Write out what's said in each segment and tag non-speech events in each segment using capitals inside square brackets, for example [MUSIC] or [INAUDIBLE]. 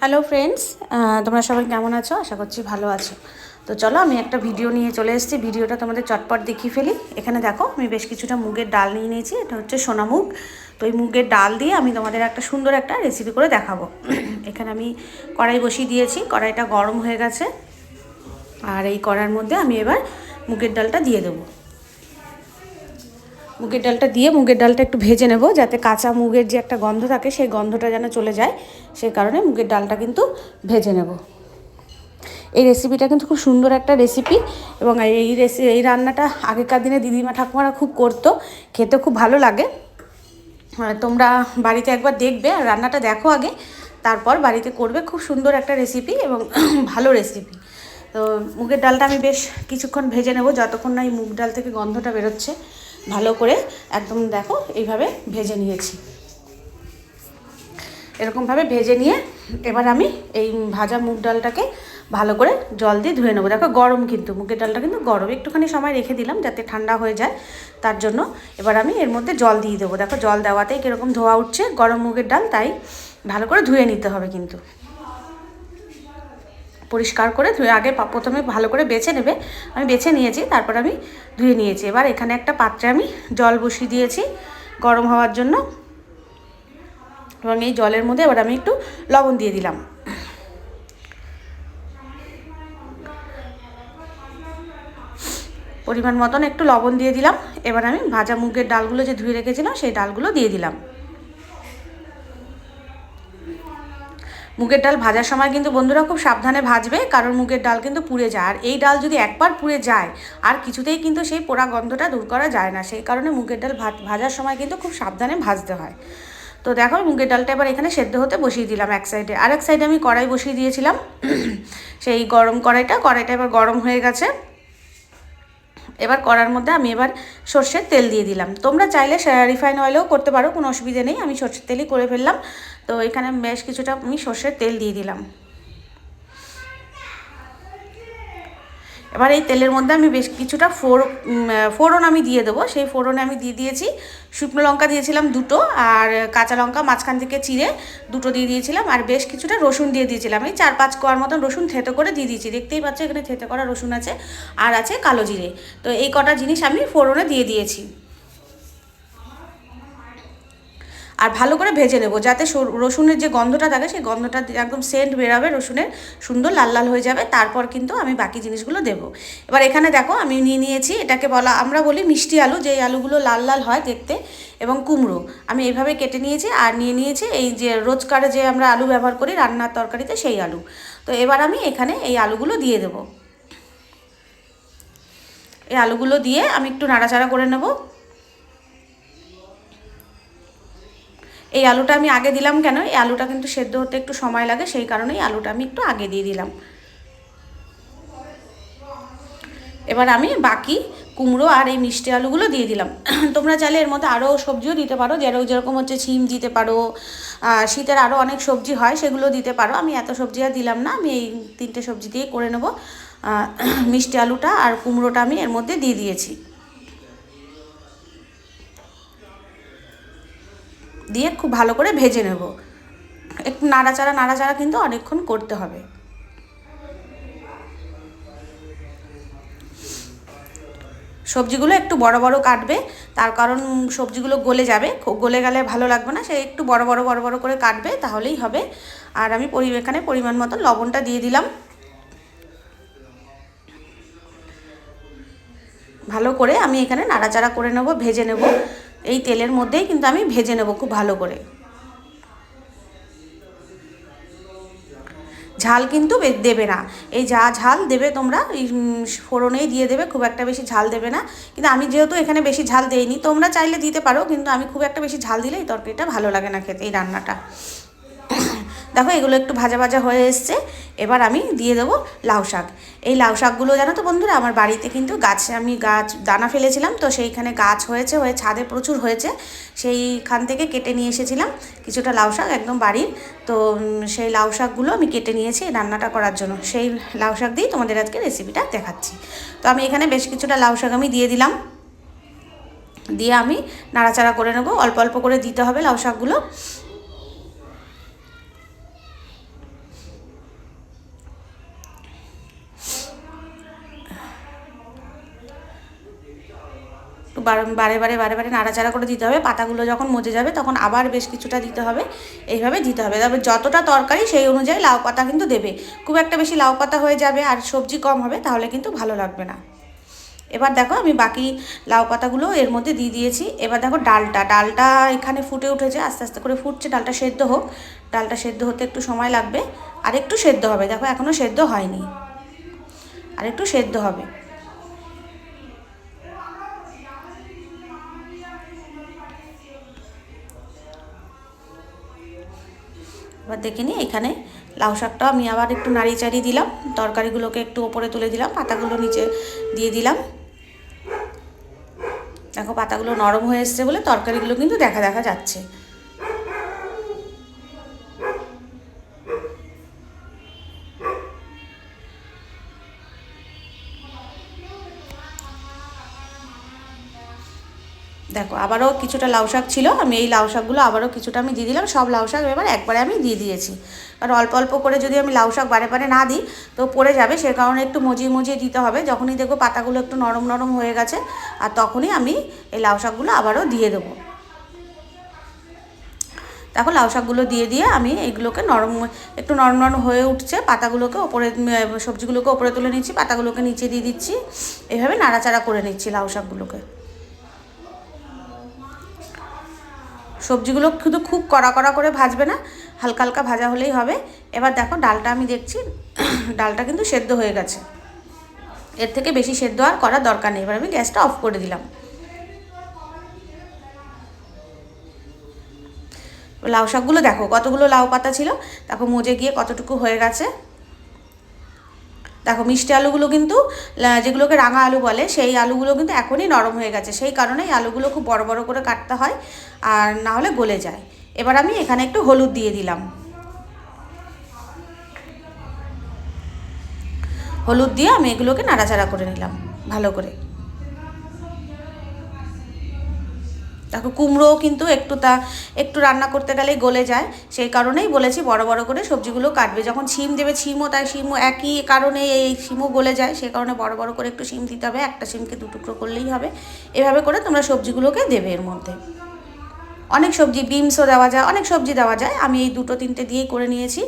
Hello friends তোমরা সবাই কেমন আছো? আশা করছি ভালো আছো। তো চলো, আমি একটা ভিডিও নিয়ে চলে এসেছি। ভিডিওটা তোমাদের চটপট দেখিয়ে ফেলি। এখানে দেখো, আমি বেশ কিছুটা মুগের ডাল নিয়ে নিয়েছি। এটা হচ্ছে সোনা মুগ। তো এই মুগের ডাল দিয়ে আমি তোমাদের একটা সুন্দর একটা রেসিপি করে দেখাবো। [CLEARS THROAT] এখানে আমি কড়াই বসিয়ে দিয়েছি। কড়াইটা গরম হয়ে গেছে। আর এই কড়ার মধ্যে আমি এবার মুগের ডালটা দিয়ে দেবো। মুগের ডালটা দিয়ে মুগের ডালটা একটু ভেজে নেব, যাতে কাঁচা মুগের যে একটা গন্ধ থাকে সেই গন্ধটা যেন চলে যায়, সেই কারণে মুগের ডালটা কিন্তু ভেজে নেব। এই রেসিপিটা কিন্তু খুব সুন্দর একটা রেসিপি এবং এই রেসি এই রান্নাটা আগেকার দিনে দিদিমা ঠাকুমারা খুব করতো খেতে খুব ভালো লাগে। তোমরা বাড়িতে একবার দেখবে, আর রান্নাটা দেখো আগে, তারপর বাড়িতে করবে, খুব সুন্দর একটা রেসিপি এবং [CLEARS THROAT] ভালো রেসিপি তো মুগের ডালটা আমি বেশ কিছুক্ষণ ভেজে নেব, যতক্ষণ না এই মুগ ডাল থেকে গন্ধটা বেরোচ্ছে। ভালো করে একদম দেখো এইভাবে ভেজে নিয়েছি। এরকমভাবে ভেজে নিয়ে এবার আমি এই ভাজা মুগ ডালটাকে ভালো করে জল দিয়ে ধুয়ে নেব। দেখো গরম কিন্তু, মুগের ডালটা কিন্তু গরম। একটুখানি সময় রেখে দিলাম যাতে ঠান্ডা হয়ে যায়, তার জন্য এবার আমি এর মধ্যে জল দিয়ে দেবো। দেখো জল দেওয়াতেই কীরকম ধোয়া উঠছে, গরম মুগের ডাল তাই ভালো করে ধুয়ে নিতে হবে কিন্তু। পরিষ্কার করে ধুয়ে আগে প্রথমে ভালো করে বেছে নেবে। আমি বেছে নিয়েছি, তারপর আমি ধুয়ে নিয়েছি। এবার এখানে একটা পাত্রে আমি জল বসিয়ে দিয়েছি গরম হওয়ার জন্য। এবং এই জলের মধ্যে এবার আমি একটু লবণ দিয়ে দিলাম। পরিমাণ মতন একটু লবণ দিয়ে দিলাম। এবার আমি ভাজা মুগের ডালগুলো যে ধুয়ে রেখেছিলাম, সেই ডালগুলো দিয়ে দিলাম। মুগের ডাল ভাজার সময় কিন্তু বন্ধুরা খুব সাবধানে ভাজবে, কারণ মুগের ডাল কিন্তু পুড়ে যায়। আর এই ডাল যদি একবার পুড়ে যায়, আর কিছুতেই কিন্তু সেই পোড়া গন্ধটা দূর করা যায় না। সেই কারণে মুগের ডাল ভাজার সময় কিন্তু খুব সাবধানে ভাজতে হয়। তো দেখো, মুগের ডালটা এবার এখানে সেদ্ধ হতে বসিয়ে দিলাম এক সাইডে আর এক সাইডে আমি কড়াই বসিয়ে দিয়েছিলাম। সেই গরম কড়াইটা কড়াইটা এবার গরম হয়ে গেছে। এবার করার মধ্যে আমি এবার সর্ষের তেল দিয়ে দিলাম। তোমরা চাইলে রিফাইন অয়েলেও করতে পারো, কোনো অসুবিধে নেই। আমি সর্ষের তেলই করে ফেললাম। তো এখানে বেশ কিছুটা আমি সর্ষের তেল দিয়ে দিলাম। এবার এই তেলের মধ্যে আমি বেশ কিছুটা ফোর ফোড়ন আমি দিয়ে দেবো। সেই ফোড়নে আমি দিয়ে দিয়েছি শুকনো লঙ্কা দিয়েছিলাম দুটো আর কাঁচা লঙ্কা মাঝখান থেকে চিড়ে দুটো দিয়ে দিয়েছিলাম আর বেশ কিছুটা রসুন দিয়ে দিয়েছিলাম। এই চার পাঁচ কোয়ার মতন রসুন থেতো করে দিয়ে দিয়েছি। দেখতেই পাচ্ছ এখানে থেতো করা রসুন আছে আর আছে কালো জিরে। তো এই কটা জিনিস আমি ফোড়নে দিয়ে দিয়েছি। আর ভালো করে ভেজে নেব, যাতে রসুনের যে গন্ধটা থাকে, সেই গন্ধটা একদম সেন্ট বেরাবে, রসুনের সুন্দর লাল লাল হয়ে যাবে, তারপর কিন্তু আমি বাকি জিনিসগুলো দেব। এবার এখানে দেখো, আমি নিয়ে নিয়েছি এটাকে বলা, আমরা বলি মিষ্টি আলু যে আলুগুলো লাল লাল হয় দেখতে, এবং কুমড়ো। আমি এইভাবে কেটে নিয়েছি, আর নিয়ে নিয়েছি এই যে রোজকার যে আমরা আলু ব্যবহার করি, রান্নার তরকারিতে সেই আলু। তো এবার আমি এখানে এই আলুগুলো দিয়ে দেবো। এই আলুগুলো দিয়ে আমি একটু নাড়াচাড়া করে নেব। এই আলুটা আমি আগে দিলাম কেন? এই আলুটা কিন্তু সেদ্ধ হতে একটু সময় লাগে, সেই কারণেই আলুটা আমি একটু আগে দিয়ে দিলাম। এবার আমি বাকি কুমড়ো আর এই মিষ্টি আলুগুলো দিয়ে দিলাম। তোমরা চাইলে এর মধ্যে আরও সবজিও দিতে পারো যেরকম যেরকম হচ্ছে ছিম দিতে পারো শীতের আরও অনেক সবজি হয়, সেগুলো দিতে পারো। আমি এত সবজি আর দিলাম না, আমি এই তিনটে সবজি দিয়েই করে নেব। মিষ্টি আলুটা আর কুমড়োটা আমি এর মধ্যে দিয়ে দিয়েছি। দিয়ে খুব ভালো করে ভেজে নেব। একটু নাড়াচাড়া নাড়াচাড়া কিন্তু অনেকক্ষণ করতে হবে। সবজিগুলো একটু বড় বড় কাটবে। তার কারণ সবজিগুলো গলে যাবে। গলে গেলে ভালো লাগবে না। সে একটু বড় বড় বড় বড় করে কাটবে, তাহলেই হবে। আর আমি এখানে পরিমাণ মতো লবণটা দিয়ে দিলাম। ভালো করে আমি এখানে নাড়াচাড়া করে নেব, ভেজে নেব। এই তেলের মধ্যেই কিন্তু আমি ভেজে নেব খুব ভালো করে। ঝাল কিন্তু দেবে না। এই যা ঝাল দেবে তোমরা ফোড়নেই দিয়ে দেবে, খুব একটা বেশি ঝাল দেবে না। কিন্তু আমি যেহেতু এখানে বেশি ঝাল দেইনি, তোমরা চাইলে দিতে পারো, কিন্তু আমি খুব একটা বেশি ঝাল দিলে এই তরকারিটা ভালো লাগে না খেতে, এই রান্নাটা। দেখো, এগুলো একটু ভাজা ভাজা হয়ে এসছে। এবার আমি দিয়ে দেবো লাউ শাক। এই লাউ শাকগুলো জানো তো বন্ধুরা, আমার বাড়িতে কিন্তু গাছে আমি গাছ, দানা ফেলেছিলাম, তো সেইখানে গাছ হয়েছে, হয়ে ছাদে প্রচুর হয়েছে। সেইখান থেকে কেটে নিয়ে এসেছিলাম কিছুটা লাউ শাক একদম বাড়ির। তো সেই লাউ শাকগুলো আমি কেটে নিয়েছি রান্নাটা করার জন্য। সেই লাউ শাক দিয়েই তোমাদের আজকে রেসিপিটা দেখাচ্ছি। তো আমি এখানে বেশ কিছুটা লাউ শাক আমি দিয়ে দিলাম। দিয়ে আমি নাড়াচাড়া করে নেব। অল্প অল্প করে দিতে হবে লাউ শাকগুলো। বার- বারে বারে বারে নাড়াচাড়া করে দিতে হবে। পাতাগুলো যখন মজে যাবে তখন আবার বেশ কিছুটা দিতে হবে। এইভাবে দিতে হবে। তবে যতটা তরকারি সেই অনুযায়ী লাউ পাতা কিন্তু দেবে। খুব একটা বেশি লাউ পাতা হয়ে যাবে আর সবজি কম হবে তাহলে কিন্তু ভালো লাগবে না। এবার দেখো আমি বাকি লাউ পাতাগুলো এর মধ্যে দিয়ে দিয়েছি। এবার দেখো ডালটা। ডালটা এখানে ফুটে উঠেছে। আস্তে আস্তে করে ফুটছে। ডালটা সেদ্ধ হোক। ডালটা সেদ্ধ হতে একটু সময় লাগবে। আর একটু সেদ্ধ হবে। দেখো এখনও সেদ্ধ হয়নি। আর একটু সেদ্ধ হবে। এবার দেখে নিই এখানে লাউ শাকটাও আমি আবার একটু নাড়িয়ে চাড়িয়ে দিলাম। তরকারিগুলোকে একটু ওপরে তুলে দিলাম, পাতাগুলো নিচে দিয়ে দিলাম। দেখো পাতাগুলো নরম হয়ে এসছে বলে তরকারিগুলো কিন্তু দেখা দেখা যাচ্ছে। দেখো, আবারও কিছুটা লাউ শাক ছিল, আমি এই লাউ শাকগুলো আবারও কিছুটা আমি দিয়ে দিলাম। সব লাউ শাক এবার একবারে আমি দিয়ে দিয়েছি। আর অল্প অল্প করে যদি আমি লাউ শাক বারে বারে না দিই, তো পড়ে যাবে, সে কারণে একটু মজিয়ে মজিয়ে দিতে হবে। যখনই দেখব পাতাগুলো একটু নরম নরম হয়ে গেছে, আর তখনই আমি এই লাউ শাকগুলো আবারও দিয়ে দেবো। দেখো, লাউ শাকগুলো দিয়ে দিয়ে আমি এইগুলোকে নরম, একটু নরম নরম হয়ে উঠছে। পাতাগুলোকে ওপরে, সবজিগুলোকে ওপরে তুলে নিচ্ছি, পাতাগুলোকে নিচে দিয়ে দিচ্ছি। এভাবে নাড়াচাড়া করে নিচ্ছি লাউ শাকগুলোকে। সবজিগুলো শুধু খুব কড়া কড়া করে ভাজবে না, হালকা হালকা ভাজা হলেই হবে। এবার দেখো ডালটা আমি দেখছি, [CLEARS THROAT] ডালটা কিন্তু সেদ্ধ হয়ে গেছে। এর থেকে বেশি সেদ্ধ আর করার দরকার নেই, এবার আমি গ্যাসটা অফ করে দিলাম। লাউ শাকগুলো দেখো কতগুলো লাউ পাতা ছিল দেখো মজে গিয়ে কতটুকু হয়ে গেছে। দেখো, মিষ্টি আলুগুলো কিন্তু যেগুলোকে রাঙা আলু বলে, সেই আলুগুলো কিন্তু এখনই নরম হয়ে গেছে। সেই কারণেই আলুগুলো খুব বড় বড় করে কাটতে হয় আর না হলে গলে যায়। এবার আমি এখানে একটু হলুদ দিয়ে দিলাম। হলুদ দিয়ে আমি এগুলোকে নাড়াচাড়া করে নিলাম, ভালো করে। দেখো কুমড়োও কিন্তু একটু তা, একটু রান্না করতে গেলেই গলে যায়। সেই কারণেই বলেছি বড় বড় করে সবজিগুলো কাটবে। যখন ছিম দেবে ছিমও তাই শিমও একই কারণে এই শিমও গলে যায়। সেই কারণে বড় বড় করে একটু শিম দিতে হবে। একটা শিমকে দু টুকরো করলেই হবে। এভাবে করে তোমরা সবজিগুলোকে দেবে এর মধ্যে। অনেক সবজি বিমসও দেওয়া যায়, অনেক সবজি দেওয়া যায়। আমি এই দুটো তিনটে দিয়েই করে নিয়েছি।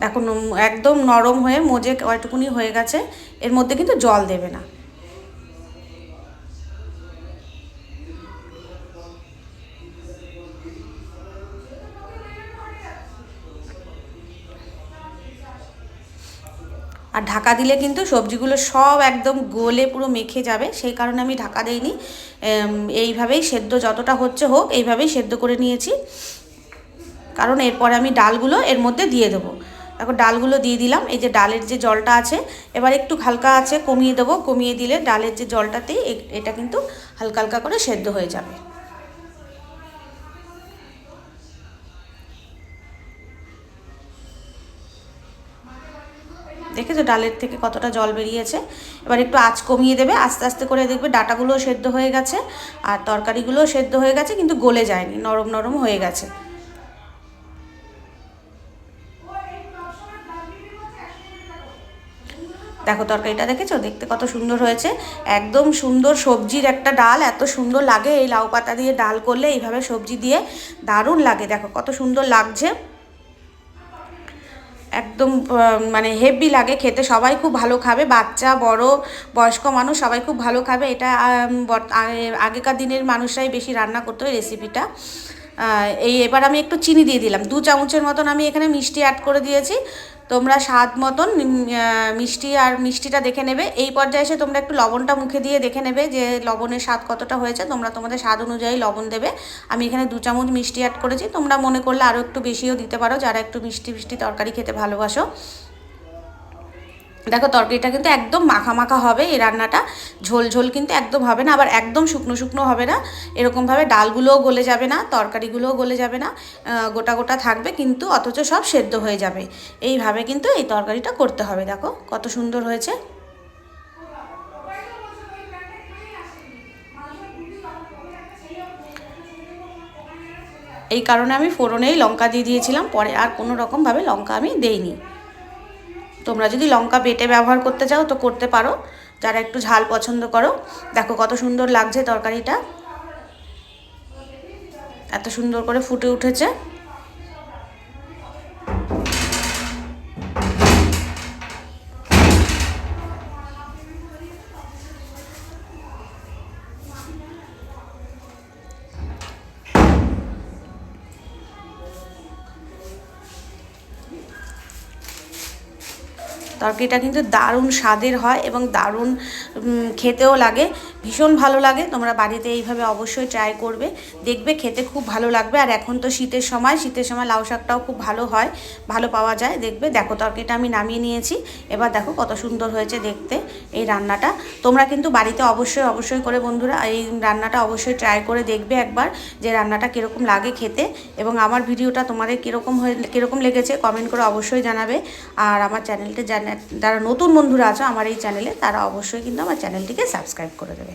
এখন একদম নরম হয়ে মজে কয়টুকুনি হয়ে গেছে, এর মধ্যে কিন্তু জল দেবে না। আর ঢাকা দিলে কিন্তু সবজিগুলো সব একদম গলে পুরো মেখে যাবে, সেই কারণে আমি ঢাকা দেইনি। এইভাবেই সেদ্ধ যতটা হচ্ছে হোক, এইভাবেই সেদ্ধ করে নিয়েছি। কারণ এরপরে আমি ডালগুলো এর মধ্যে দিয়ে দেবো। এখন ডালগুলো দিয়ে দিলাম। এই যে ডালের যে জলটা আছে, এবার একটু হালকা আছে কমিয়ে দেবো। কমিয়ে দিলে ডালের যে জলটাতেই এটা কিন্তু হালকা হালকা করে সেদ্ধ হয়ে যাবে। দেখেছ ডালের থেকে কতটা জল বেরিয়েছে? এবার একটু আঁচ কমিয়ে দেবে। আস্তে আস্তে করে দেখবে ডাটাগুলোও সেদ্ধ হয়ে গেছে। আর তরকারিগুলোও সেদ্ধ হয়ে গেছে, কিন্তু গলে যায়নি। নরম নরম হয়ে গেছে। দেখো তরকারিটা দেখেছ? দেখতে কত সুন্দর হয়েছে। একদম সুন্দর সবজির একটা ডাল, এত সুন্দর লাগে এই লাউ পাতা দিয়ে ডাল করলে, এইভাবে সবজি দিয়ে দারুণ লাগে। দেখো কত সুন্দর লাগছে। একদম মানে হেভি লাগে খেতে। সবাই খুব ভালো খাবে। বাচ্চা, বড়, বয়স্ক মানুষ সবাই খুব ভালো খাবে। এটা আগেকার দিনের মানুষরাই বেশি রান্না করতো এই রেসিপিটা এই এবার আমি একটু চিনি দিয়ে দিলাম। দু চামচের মতন আমি এখানে মিষ্টি অ্যাড করে দিয়েছি। তোমরা স্বাদ মতন মিষ্টি আর মিষ্টিটা দেখে নেবে। এই পর্যায়ে এসে তোমরা একটু লবণটা মুখে দিয়ে দেখে নেবে যে লবণের স্বাদ কতটা হয়েছে। তোমরা তোমাদের স্বাদ অনুযায়ী লবণ দেবে। আমি এখানে দু চামচ মিষ্টি অ্যাড করেছি। তোমরা মনে করলে আরও একটু বেশিও দিতে পারো। যারা একটু মিষ্টি মিষ্টি তরকারি খেতে ভালোবাসো। দেখো তরকারিটা কিন্তু একদম মাখা মাখা হবে এই রান্নাটা। ঝোল ঝোল কিন্তু একদম হবে না, আবার একদম শুকনো শুকনো হবে না। এরকমভাবে ডালগুলোও গলে যাবে না, তরকারিগুলোও গলে যাবে না গোটা গোটা থাকবে কিন্তু অথচ সব সেদ্ধ হয়ে যাবে। এইভাবে কিন্তু এই তরকারিটা করতে হবে, দেখো কত সুন্দর হয়েছে। এই কারণে আমি ফোড়নেই লঙ্কা দিয়ে দিয়েছিলাম, পরে আর কোনো রকমভাবে লঙ্কা আমি দেইনি। তোমরা যদি লঙ্কা বেটে ব্যবহার করতে চাও তো করতে পারো। যারা একটু ঝাল পছন্দ করো। দেখো কত সুন্দর লাগছে তরকারিটা। এত সুন্দর করে ফুটে উঠেছে। তরকারিটা কিন্তু দারুণ স্বাদের হয় এবং দারুণ খেতেও লাগে। ভীষণ ভালো লাগে। তোমরা বাড়িতে এইভাবে অবশ্যই ট্রাই করবে। দেখবে খেতে খুব ভালো লাগবে। আর এখন তো শীতের সময় শীতের সময় লাউ শাকটাও খুব ভালো হয়, ভালো পাওয়া যায়। দেখবে, দেখো তরকারিটা আমি নামিয়ে নিয়েছি। এবার দেখো কত সুন্দর হয়েছে দেখতে এই রান্নাটা। তোমরা কিন্তু বাড়িতে অবশ্যই অবশ্যই করে বন্ধুরা এই রান্নাটা অবশ্যই ট্রাই করে দেখবে একবার যে রান্নাটা কীরকম লাগে খেতে। এবং আমার ভিডিওটা তোমাদের কীরকম হয়ে, কীরকম লেগেছে কমেন্ট করে অবশ্যই জানাবে। আর আমার চ্যানেলটা যারা নতুন বন্ধুরা আছো আমার এই চ্যানেলে তারা অবশ্যই কিন্তু আমার চ্যানেলটিকে সাবস্ক্রাইব করে দেবে।